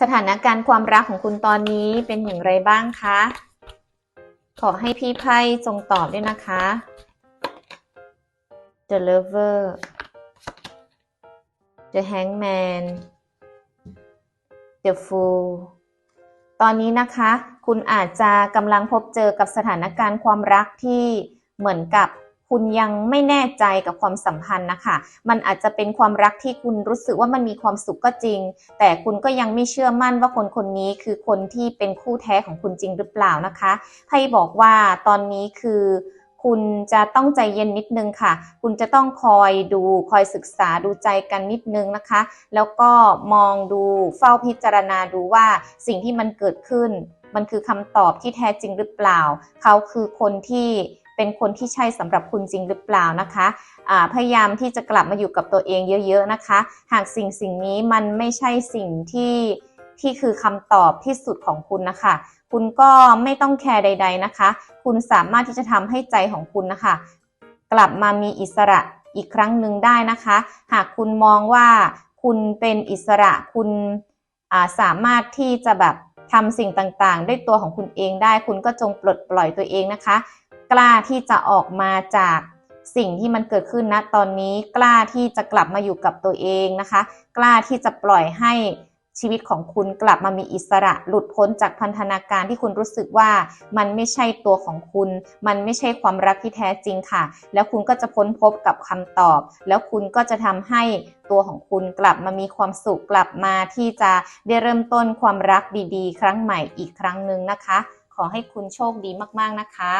สถานการณ์ความรักของคุณตอนนี้เป็นอย่างไรบ้างคะ ขอให้พี่ไพ่จงตอบด้วยนะคะ The Lover The Hangman The Fool ตอนนี้นะคะ คุณอาจจะกำลังพบเจอกับสถานการณ์ความรักที่เหมือนกับ คุณยังไม่แน่ใจกับความสัมพันธ์นะคะ มันอาจจะเป็นความรักที่คุณรู้สึกว่ามันมีความสุขก็จริง แต่คุณก็ยังไม่เชื่อมั่นว่าคนคนนี้คือคนที่เป็นคู่แท้ของคุณจริงหรือเปล่านะคะไพ่บอกว่าตอนนี้คือคุณจะต้องใจเย็นนิดนึงค่ะ คุณจะต้องคอยดูคอยศึกษาดูใจกันนิดนึงนะคะ แล้วก็มองดูเฝ้าพิจารณาดูว่าสิ่งที่มันเกิดขึ้น มันคือคำตอบที่แท้จริงหรือเปล่า เขาคือคนที่ เป็นคนที่ใช่สำหรับคุณจริงหรือเปล่านะคะพยายามที่จะกลับมาอยู่กับตัวเองเยอะ ๆนะคะ หากสิ่งสิ่งนี้มันไม่ใช่สิ่งที่ที่คือคำตอบที่สุดของคุณนะคะ คุณก็ไม่ต้องแคร์ใด ๆนะคะ คุณสามารถที่จะทำให้ใจของคุณนะคะ กลับมามีอิสระอีกครั้งหนึ่งได้นะคะ หากคุณมองว่าคุณเป็นอิสระคุณาสามารถที่จะแบบทำสิ่งต่างๆ ด้วยตัวของคุณเองได้ คุณก็จงปลดปล่อยตัวเองนะคะ กล้าที่จะออกมาจากสิ่งที่มันเกิดขึ้นณตอนนี้กล้าที่จะกลับมาอยู่กับตัวเองนะคะ กล้าที่จะปล่อยให้ชีวิตของคุณกลับมามีอิสระหลุดพ้นจากพันธนาการที่คุณรู้สึกว่ามันไม่ใช่ตัวของคุณ มันไม่ใช่ความรักที่แท้จริงค่ะ แล้วคุณก็จะพ้นพบกับคำตอบ แล้วคุณก็จะทำให้ตัวของคุณกลับมามีความสุขกลับมาที่จะได้เริ่มต้นความรักดีๆ ครั้งใหม่อีกครั้งหนึ่งนะคะ ขอให้คุณโชคดีมากๆนะคะ